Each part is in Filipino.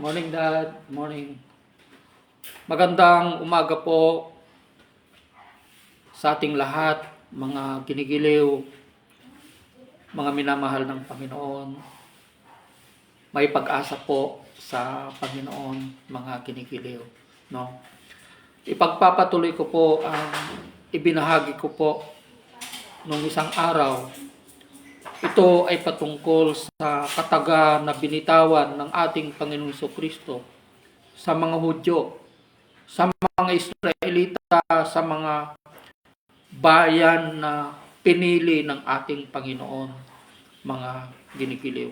Morning, Dad. Morning. Magandang umaga po sa ating lahat, mga ginigiliw, mga minamahal ng Panginoon. May pag-asa po sa Panginoon, mga ginigiliw. No? Ipagpapatuloy ko po ang ibinahagi ko po nung isang araw ito ay patungkol sa kataga na binitawan ng ating Panginoong Kristo sa mga Hudyo, sa mga Israelita, sa mga bayan na pinili ng ating Panginoon, mga ginikiliw.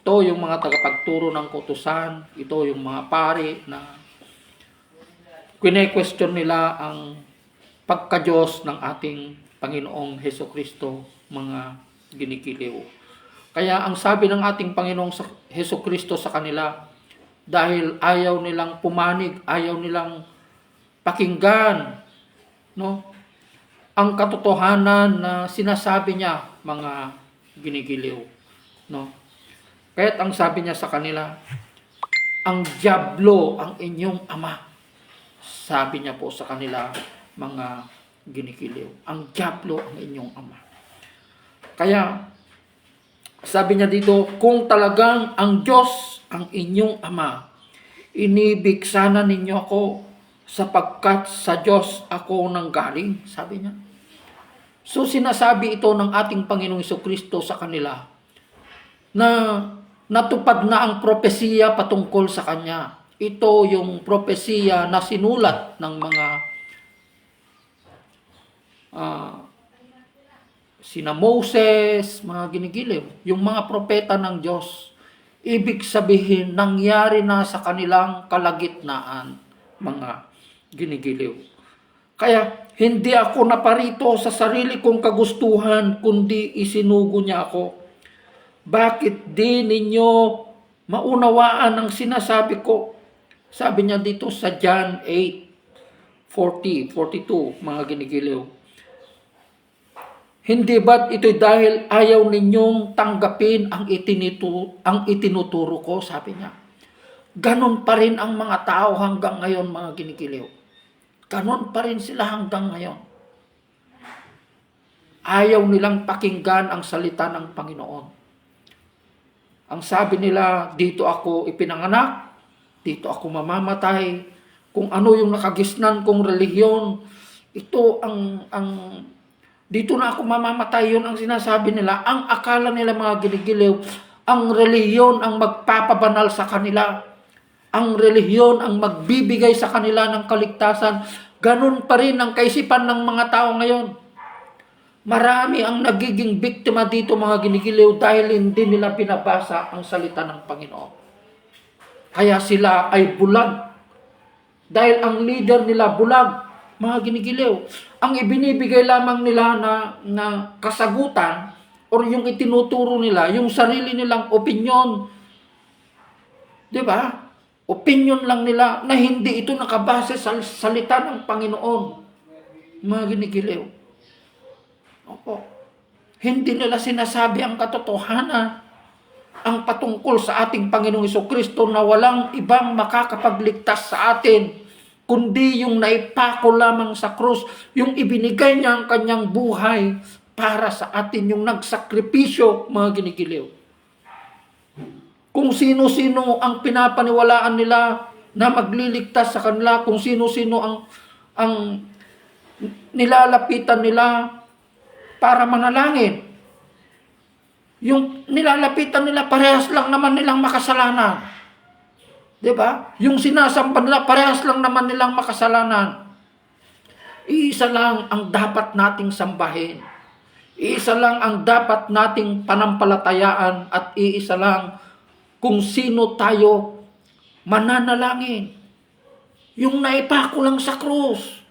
Ito yung mga tagapagturo ng kutusan, ito yung mga pari na kwene-question nila ang pagka-Diyos ng ating Panginoong Heso Kristo, mga ginikiliw. Kaya ang sabi ng ating Panginoong Heso Kristo sa kanila, dahil ayaw nilang pumanig, ayaw nilang pakinggan, no? Ang katotohanan na sinasabi niya, mga ginigiliw, no? Kaya't ang sabi niya sa kanila, ang diablo ang inyong ama. Sabi niya po sa kanila, mga ginikiliw, ang diablo ang inyong ama. Kaya, sabi niya dito, kung talagang ang Diyos ang inyong Ama, inibig sana ninyo ako sapagkat sa Diyos ako nang galing, sabi niya. So sinasabi ito ng ating Panginoong Kristo sa kanila na natupad na ang propesiya patungkol sa Kanya. Ito yung propesiya na sinulat ng mga ah, sina Moses, mga ginigiliw, yung mga propeta ng Diyos, ibig sabihin, nangyari na sa kanilang kalagitnaan, mga ginigiliw. Kaya, hindi ako naparito sa sarili kong kagustuhan, kundi isinugo niya ako. Bakit di ninyo maunawaan ang sinasabi ko? Sabi niya dito sa John 8, 40, 42, mga ginigiliw. Hindi ba't ito'y dahil ayaw ninyong tanggapin ang, itinitu ang itinuturo ko, sabi niya. Ganon pa rin ang mga tao hanggang ngayon, mga ginikiliw. Ganon pa rin sila hanggang ngayon. Ayaw nilang pakinggan ang salita ng Panginoon. Ang sabi nila, dito ako ipinanganak, dito ako mamamatay, kung ano yung nakagisnan kong relihiyon, ito ang ang dito na ako mamamatay yun ang sinasabi nila. Ang akala nila mga giligiliw, ang relihiyon ang magpapabanal sa kanila. Ang relihiyon ang magbibigay sa kanila ng kaligtasan. Ganun pa rin ang kaisipan ng mga tao ngayon. Marami ang nagiging biktima dito mga ginigiliw dahil hindi nila binabasa ang salita ng Panginoon. Kaya sila ay bulag. Dahil ang leader nila bulag mga ginigiliw. Ang ibinibigay lamang nila na, na kasagutan or yung itinuturo nila, yung sarili nilang opinion. Di ba? Opinion lang nila na hindi ito nakabase sa salita ng Panginoon. Mga ginigiliw. Opo. Hindi nila sinasabi ang katotohanan ang patungkol sa ating Panginoong Kristo na walang ibang makakapagligtas sa atin kundi yung naipako lamang sa krus, yung ibinigay niya ang kanyang buhay para sa atin, yung nagsakripisyo, mga ginigiliw. Kung sino-sino ang pinapaniwalaan nila na magliligtas sa kanila, kung sino-sino ang, ang nilalapitan nila para manalangin. Yung nilalapitan nila, parehas lang naman nilang makasalanan. 'Di ba? Yung sinasamba nila, parehas lang naman nilang makasalanan. Iisa lang ang dapat nating sambahin. Iisa lang ang dapat nating panampalatayaan at iisa lang kung sino tayo mananalangin. Yung naipako lang sa krus.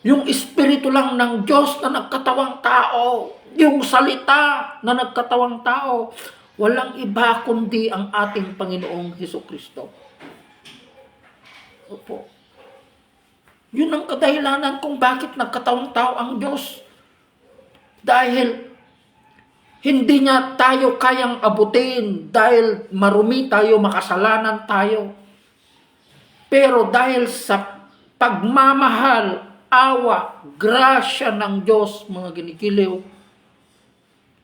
Yung espiritu lang ng Diyos na nagkatawang tao. Yung salita na nagkatawang tao. Walang iba kundi ang ating Panginoong Heso Kristo. Opo. Yun ang kadahilanan kung bakit nagkatawang tao ang Diyos. Dahil Hindi niya tayo kayang abutin dahil marumi tayo, makasalanan tayo. Pero dahil sa pagmamahal, awa, grasya ng Diyos, mga ginikiliw,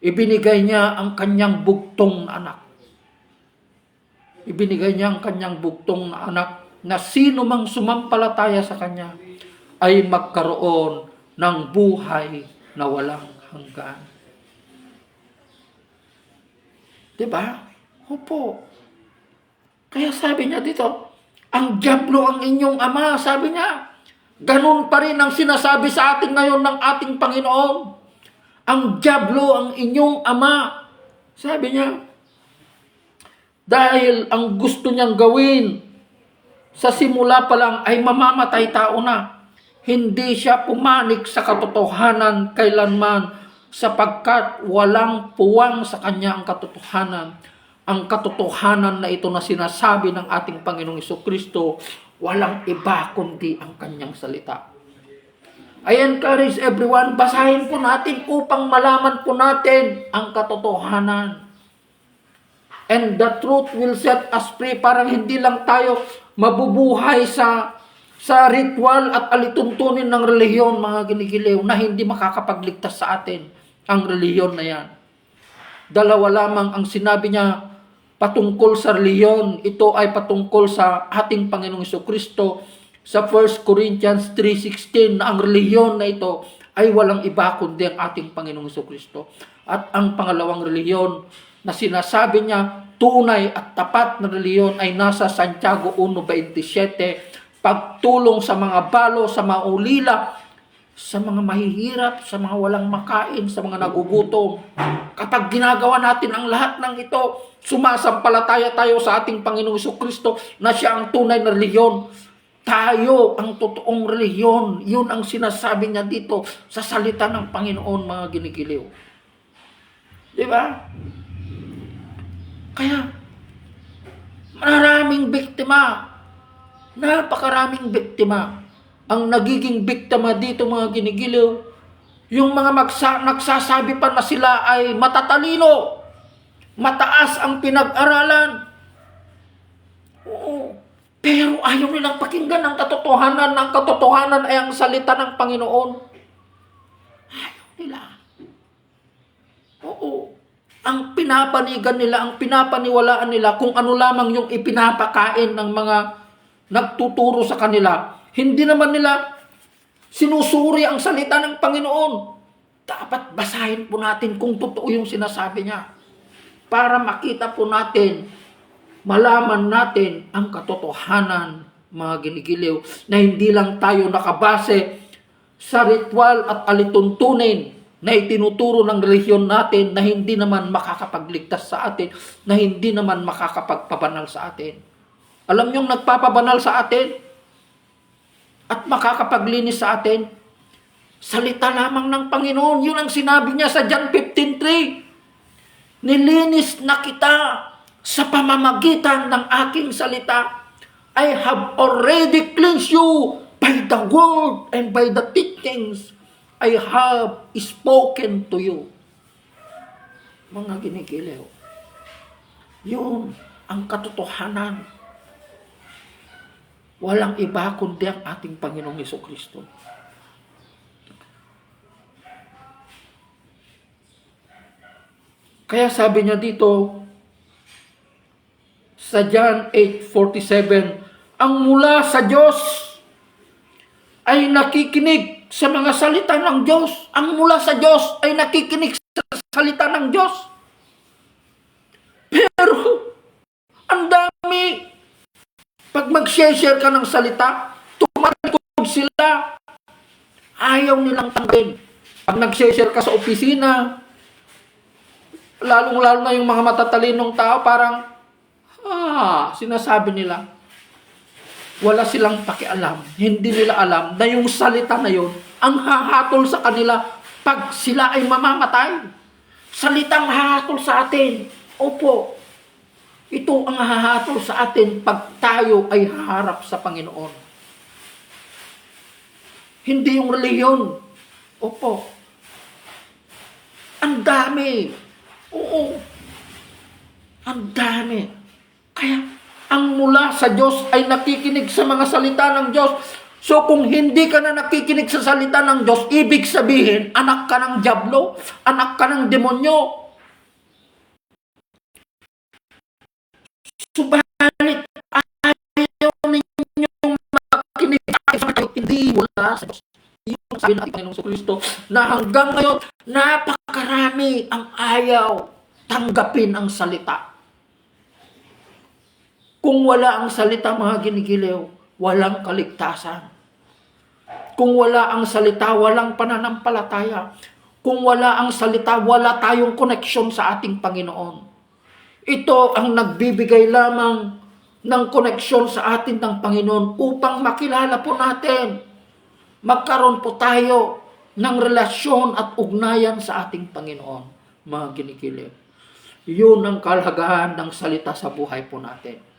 ibinigay niya ang kanyang bugtong na anak. Ibinigay niya ang kanyang bugtong na anak na sino mang sumampalataya sa kanya ay magkaroon ng buhay na walang hanggan. Diba? Opo. Kaya sabi niya dito, ang Diablo ang inyong ama, sabi niya. Ganun pa rin ang sinasabi sa atin ngayon ng ating Panginoon. Ang Diablo ang inyong ama. Sabi niya, dahil ang gusto niyang gawin sa simula pa lang ay mamamatay tao na. Hindi siya pumanik sa katotohanan kailanman sapagkat walang puwang sa kanya ang katotohanan. Ang katotohanan na ito na sinasabi ng ating Panginoong Kristo, walang iba kundi ang kanyang salita. I encourage everyone, basahin po natin upang malaman po natin ang katotohanan. And the truth will set us free. Parang hindi lang tayo mabubuhay sa sa ritual at alituntunin ng relihiyon, mga ginigiliw, na hindi makakapagligtas sa atin ang relihiyon na yan. Dalawa lamang ang sinabi niya patungkol sa relihiyon. Ito ay patungkol sa ating Panginoong Kristo sa 1 Corinthians 3.16 na ang relihiyon na ito ay walang iba kundi ang ating Panginoong Kristo. At ang pangalawang relihiyon na sinasabi niya tunay at tapat na relihiyon ay nasa Santiago 1.27 pagtulong sa mga balo, sa mga ulila, sa mga mahihirap, sa mga walang makain, sa mga nagugutom. Kapag ginagawa natin ang lahat ng ito, sumasampalataya tayo sa ating Panginoong Kristo na siya ang tunay na reliyon. Tayo ang totoong reliyon. Yun ang sinasabi niya dito sa salita ng Panginoon, mga ginigiliw. Di ba? Kaya, maraming biktima, napakaraming biktima. Ang nagiging biktima dito mga ginigiliw, yung mga magsa, nagsasabi pa na sila ay matatalino, mataas ang pinag-aralan. Pero ayaw nilang pakinggan ang katotohanan. Ang katotohanan ay ang salita ng Panginoon. Ayaw nila. Oo. Ang pinapanigan nila, ang pinapaniwalaan nila, kung ano lamang yung ipinapakain ng mga nagtuturo sa kanila, hindi naman nila sinusuri ang salita ng Panginoon. Dapat basahin po natin kung totoo yung sinasabi niya. Para makita po natin, malaman natin ang katotohanan, mga ginigiliw, na hindi lang tayo nakabase sa ritual at alituntunin na itinuturo ng relihiyon natin na hindi naman makakapagligtas sa atin, na hindi naman makakapagpabanal sa atin. Alam niyong nagpapabanal sa atin at makakapaglinis sa atin? Salita lamang ng Panginoon. Yun ang sinabi niya sa John 15.3. Nilinis na kita sa pamamagitan ng aking salita. I have already cleansed you by the word and by the teachings I have spoken to you. Mga ginigilew. Yun ang katotohanan Walang iba kundi ang ating Panginoong Yeso Kristo. Kaya sabi niya dito sa John 8:47, ang mula sa Diyos ay nakikinig sa mga salita ng Diyos. Ang mula sa Diyos ay nakikinig sa salita ng Diyos. Pero ang dami pag mag-share ka ng salita, tumalikod sila. Ayaw nilang tanggapin. Pag nag-share ka sa opisina, lalong-lalo na yung mga matatalinong tao, parang, ah, sinasabi nila, wala silang pakialam. Hindi nila alam na yung salita na yun, ang hahatol sa kanila pag sila ay mamamatay. Salitang hahatol sa atin. Opo, ito ang hahatol sa atin pag tayo ay harap sa Panginoon. Hindi yung reliyon. Opo. Ang dami. Oo. Ang dami. Kaya, ang mula sa Diyos ay nakikinig sa mga salita ng Diyos. So kung hindi ka na nakikinig sa salita ng Diyos, ibig sabihin, anak ka ng Diablo, anak ka ng demonyo. Subalit, ayaw ninyong makinig sa hindi wala sa Diyos. Yung sabi natin Panginoong Kristo na hanggang ngayon, napakarami ang ayaw tanggapin ang salita. Kung wala ang salita, mga ginigiliw, walang kaligtasan. Kung wala ang salita, walang pananampalataya. Kung wala ang salita, wala tayong koneksyon sa ating Panginoon. Ito ang nagbibigay lamang ng koneksyon sa atin ng Panginoon upang makilala po natin. Magkaroon po tayo ng relasyon at ugnayan sa ating Panginoon, mga ginigilim. Yun ang kalagahan ng salita sa buhay po natin,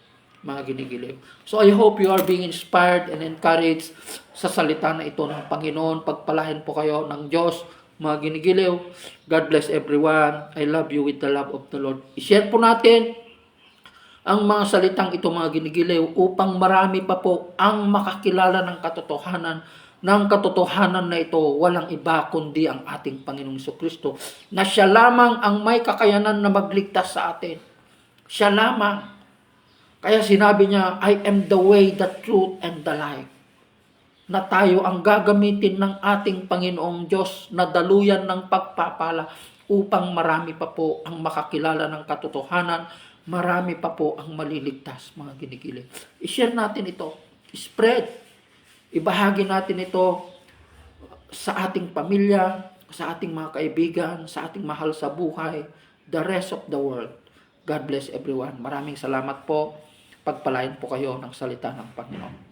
mga ginigilim. So I hope you are being inspired and encouraged sa salita na ito ng Panginoon. Pagpalain po kayo ng Diyos, mga ginigiliw. God bless everyone. I love you with the love of the Lord. I-share po natin ang mga salitang ito mga ginigiliw upang marami pa po ang makakilala ng katotohanan ng katotohanan na ito walang iba kundi ang ating Panginoong Kristo na siya lamang ang may kakayanan na magligtas sa atin. Siya lamang. Kaya sinabi niya, I am the way, the truth, and the life. Na tayo ang gagamitin ng ating Panginoong Diyos na daluyan ng pagpapala upang marami pa po ang makakilala ng katotohanan, marami pa po ang maliligtas, mga ginigilig. I-share natin ito. Spread. Ibahagi natin ito sa ating pamilya, sa ating mga kaibigan, sa ating mahal sa buhay, the rest of the world. God bless everyone. Maraming salamat po. Pagpalain po kayo ng salita ng Panginoon.